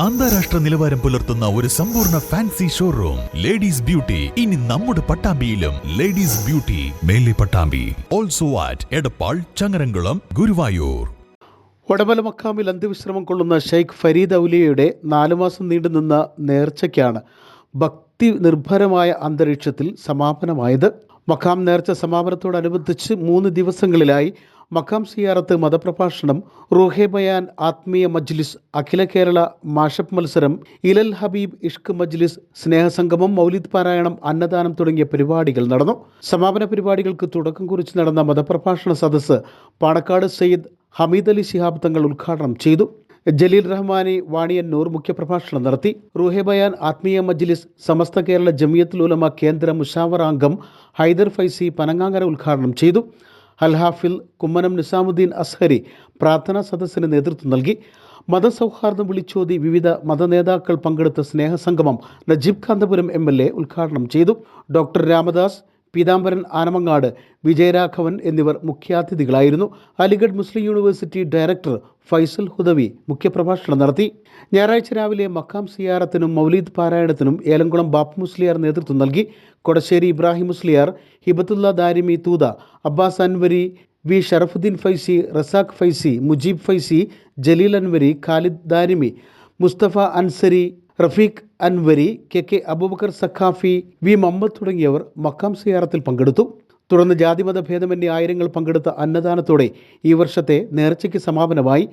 അന്താരാഷ്ട്ര നിലവാരം പുലർത്തുന്ന ഒരു സമ്പൂർണ ഫാൻസി ഷോറൂം ലേഡീസ് ബ്യൂട്ടി ഇനി നമ്മുടെ പട്ടാമ്പിയിലും ലേഡീസ് ബ്യൂട്ടി മേലെ Pattambi. Also at Edappal Changaramkulam Guruvayur. Vadamala മക്കാമിൽ അന്ത്യവിശ്രമം കൊള്ളുന്ന ഷെയ്ഖ് ഫരീദ് ഔലിയയുടെ നാലു മാസം നീണ്ടുനിന്ന നേർച്ചയ്ക്കാണ് ഭക്തി നിർഭരമായ അന്തരീക്ഷത്തിൽ സമാപനമായത്. മക്കാം നേർച്ച സമാപനത്തോടനുബന്ധിച്ച് മൂന്ന് ദിവസങ്ങളിലായി മക്കാം സിയാറത്ത് മതപ്രഭാഷണം റൂഹെ ബയാൻ ആത്മീയ മജ്ലിസ് അഖില കേരള മാഷപ്പ് മത്സരം ഇലൽ ഹബീബ് ഇഷ്ക് മജ്ലിസ് സ്നേഹസംഗമം മൗലിദ് പാരായണം അന്നദാനം തുടങ്ങിയ പരിപാടികൾ നടന്നു. സമാപന പരിപാടികൾക്ക് തുടക്കം കുറിച്ച് നടന്ന മതപ്രഭാഷണ സദസ്സ് പാണക്കാട് സയ്യിദ് ഹമീദ് അലി ശിഹാബ് തങ്ങൾ ഉദ്ഘാടനം ചെയ്തു. ജലീൽ റഹ്മാനി വാണിയന്നൂർ മുഖ്യപ്രഭാഷണം നടത്തി. റൂഹെബയാൻ ആത്മീയ മജ്ലിസ് സമസ്ത കേരള ജമിയത്തുൽ ഉലമ കേന്ദ്ര മുഷാവർ അംഗം ഹൈദർ ഫൈസി പനങ്ങാങ്ങര ഉദ്ഘാടനം ചെയ്തു. അൽ ഹാഫിൽ കുമ്മനം നിസാമുദ്ദീൻ അസ്ഹരി പ്രാർത്ഥനാ സദസ്സിന് നേതൃത്വം നൽകി. മതസൗഹാർദ്ദം വിളിച്ചോതി വിവിധ മതനേതാക്കൾ പങ്കെടുത്ത സ്നേഹസംഗമം Najeeb Kanthapuram M L A ഉദ്ഘാടനം ചെയ്തു. ഡോക്ടർ രാമദാസ് പീതാംബരൻ ആനമങ്ങാട് വിജയരാഘവൻ എന്നിവർ മുഖ്യാതിഥികളായിരുന്നു. Aligarh Muslim university director Faisal Hudawi മുഖ്യപ്രഭാഷണം നടത്തി. ഞായറാഴ്ച രാവിലെ മക്കാം സിയാറത്തിനും മൗലീദ് പാരായണത്തിനും ഏലംകുളം ബാപ്പു മുസ്ലിയാർ നേതൃത്വം നൽകി. Kodassery Ibrahim Musliyar Hibathulla Darimi Thootha Abbas Anwari V Sharafudheen Faizy Razak Faizy Mujeeb Faizy Jaleel Anwari Khalid Darimi Musthafa Ansari Rafeeq Anwari K K Aboobacker Saqafi V Muhammad തുടങ്ങിയവർ മക്കാം സിയാറത്തിൽ പങ്കെടുത്തു. തുടർന്ന് ജാതിമത ഭേദമന്യേ ആയിരങ്ങൾ പങ്കെടുത്ത അന്നദാനത്തോടെ ഈ വർഷത്തെ നേർച്ചയ്ക്ക് സമാപനമായി.